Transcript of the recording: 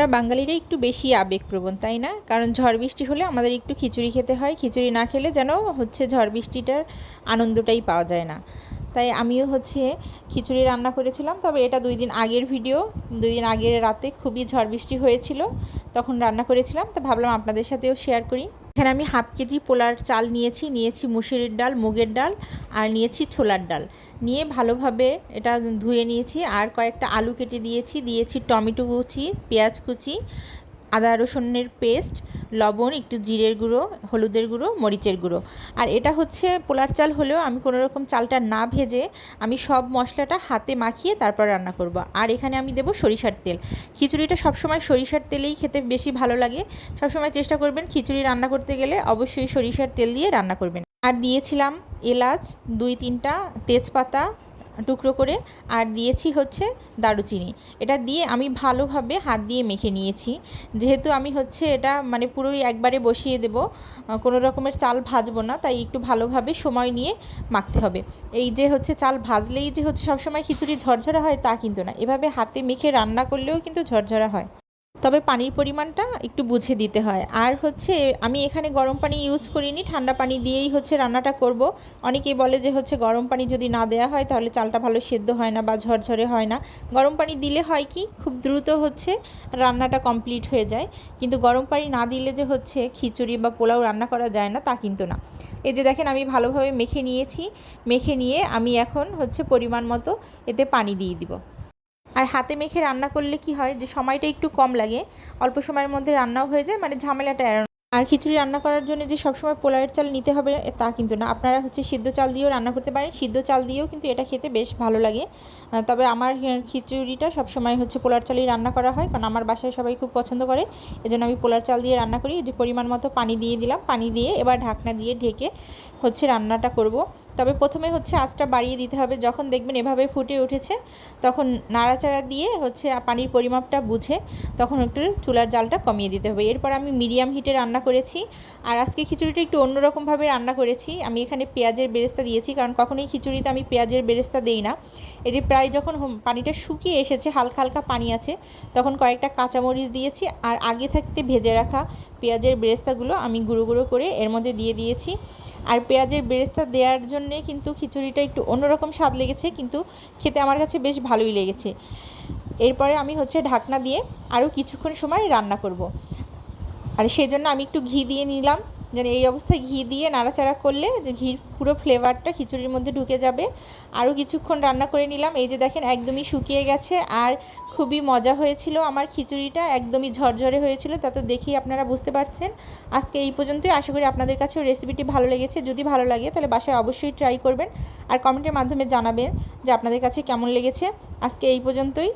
আমরা বাঙালিরা একটু বেশি আবেগপ্রবণ, তাই না? কারণ ঝড় বৃষ্টি হলে আমাদের একটু খিচুড়ি খেতে হয়, খিচুড়ি না খেলে যেন হচ্ছে ঝড় বৃষ্টিটার আনন্দটাই পাওয়া যায় না। তাই আমিও হচ্ছে খিচুড়ি রান্না করেছিলাম, তবে এটা দুই দিন আগের ভিডিও, দুই দিন আগের রাতে খুবই ঝড় বৃষ্টি হয়েছিল, তখন রান্না করেছিলাম, তো ভাবলাম আপনাদের সাথেও শেয়ার করি। এখানে আমি হাফ কেজি পোলার চাল নিয়েছি নিয়েছি মুসুরির ডাল, মুগের ডাল আর নিয়েছি ছোলার ডাল। নিয়ে ভালোভাবে এটা ধুয়ে নিয়েছি আর কয়েকটা আলু কেটে দিয়েছি দিয়েছি টমেটো কুচি, পেঁয়াজ কুচি আদা রসুনের পেস্ট, লবণ, একটু জিরের গুঁড়ো, হলুদের গুঁড়ো, মরিচের গুঁড়ো। আর এটা হচ্ছে পোলার চাল হলেও আমি কোনো রকম চালটা না ভেজে আমি সব মশলাটা হাতে মাখিয়ে তারপর রান্না করব। আর এখানে আমি দেবো সরিষার তেল। খিচুড়িটা সবসময় সরিষার তেলেই খেতে বেশি ভালো লাগে। সবসময় চেষ্টা করবেন খিচুড়ি রান্না করতে গেলে অবশ্যই সরিষার তেল দিয়ে রান্না করবেন। আর দিয়েছিলাম এলাচ, দুই তিনটা তেজপাতা টুকরো করে আর দিয়েছি হচ্ছে দারুচিনি। এটা দিয়ে আমি ভালোভাবে হাত দিয়ে মেখে নিয়েছি। যেহেতু আমি হচ্ছে এটা মানে পুরোই একবারে বসিয়ে দেব কোনো রকমের চাল ভাজবো না, তাই একটু ভালোভাবে সময় নিয়ে মাখতে হবে। এই যে হচ্ছে চাল ভাজলেই যে হচ্ছে সবসময় খিচুড়ি ঝরঝরা হয় তা কিন্তু না। এভাবে হাতে মেখে রান্না করলেও কিন্তু ঝরঝরা হয়। তবে পানির পরিমাণটা একটু বুঝে দিতে হয়। আর হচ্ছে, আমি এখানে গরম পানি ইউজ করিনি, ঠান্ডা পানি দিয়েই হচ্ছে রান্নাটা করব। অনেকেই বলে যে হচ্ছে গরম পানি যদি না দেওয়া হয়, তাহলে চালটা ভালো সেদ্ধ হয় না বা ঝরঝরে হয় না। গরম পানি দিলে হয় কি, খুব দ্রুত হচ্ছে রান্নাটা কমপ্লিট হয়ে যায়। কিন্তু গরম পানি না দিলে যে হচ্ছে খিচুড়ি বা পোলাও রান্না করা যায় না, তা কিন্তু না। এই যে দেখেন, আমি ভালোভাবে মেখে নিয়েছি। মেখে নিয়ে আমি এখন হচ্ছে পরিমাণ মতো এতে পানি দিয়ে দিব। আর হাতে মেখে রান্না করলে কি হয় যে সময়টা একটু কম লাগে, অল্প সময়ের মধ্যে রান্নাও হয়ে যায় মানে ঝামেলাটা এড়ানো আর খিচুড়ি রান্না করার জন্য যে সবসময় পোলাওয়ের চাল নিতে হবে তা কিন্তু না। আপনারা হচ্ছে সিদ্ধ চাল দিয়েও রান্না করতে পারেন। সিদ্ধ চাল দিয়েও কিন্তু এটা খেতে বেশ ভালো লাগে। তবে আমার খিচুড়িটা সবসময় হচ্ছে পোলার চালই রান্না করা হয়, কারণ আমার বাসায় সবাই খুব পছন্দ করে। এজন্য আমি পোলার চাল দিয়ে রান্না করি। যে পরিমাণ মতো পানি দিয়ে দিলাম। পানি দিয়ে এবার ঢাকনা দিয়ে ঢেকে হচ্ছে রান্নাটা করব। তবে প্রথমে হচ্ছে আঁচটা বাড়িয়ে দিতে হবে। যখন দেখবেন এভাবে ফুটে উঠেছে, তখন নাড়াচাড়া দিয়ে হচ্ছে পানির পরিমাপটা বুঝে তখন একটু চুলার জালটা কমিয়ে দিতে হবে। এরপর আমি মিডিয়াম হিটে রান্না করেছি। আর আজকে খিচুড়িটা একটু অন্যরকমভাবে রান্না করেছি। আমি এখানে পেঁয়াজের বেরেস্তা দিয়েছি, কারণ কখনোই খিচুড়িতে আমি পেঁয়াজের বেরেস্তা দেই না। এই যে প্রায় যখন পানিটা শুকিয়ে এসেছে, হালকা হালকা পানি আছে, তখন কয়েকটা কাঁচামরিচ দিয়েছি। আর আগে থাকতে ভেজে রাখা পেঁয়াজের বেরেস্তাগুলো আমি গুঁড়ো গুঁড়ো করে এর মধ্যে দিয়ে দিয়েছি। আর পেঁয়াজের বেরেস্তা দেওয়ার জন্যে কিন্তু খিচুড়িটা একটু অন্যরকম স্বাদ লেগেছে, কিন্তু খেতে আমার কাছে বেশ ভালোই লেগেছে। এরপরে আমি হচ্ছে ঢাকনা দিয়ে আরও কিছুক্ষণ সময় রান্না করব। আর সেজন্য আমি একটু ঘি দিয়ে নিলাম। যেন এই অবস্থায় ঘি দিয়ে নাড়াচাড়া করলে যে ঘির পুরো ফ্লেভারটা খিচুড়ির মধ্যে ঢুকে যাবে। আরও কিছুক্ষণ রান্না করে নিলাম। এই যে দেখেন, একদমই শুকিয়ে গেছে আর খুবই মজা হয়েছিল আমার খিচুড়িটা, একদমই ঝরঝরে হয়েছিল। তা তো দেখেই আপনারা বুঝতে পারছেন। আজকে এই পর্যন্তই। আশা করি আপনাদের কাছেও রেসিপিটি ভালো লেগেছে। যদি ভালো লাগে, তাহলে বাসায় অবশ্যই ট্রাই করবেন। আর কমেন্টের মাধ্যমে জানাবেন যে আপনাদের কাছে কেমন লেগেছে। আজকে এই পর্যন্তই।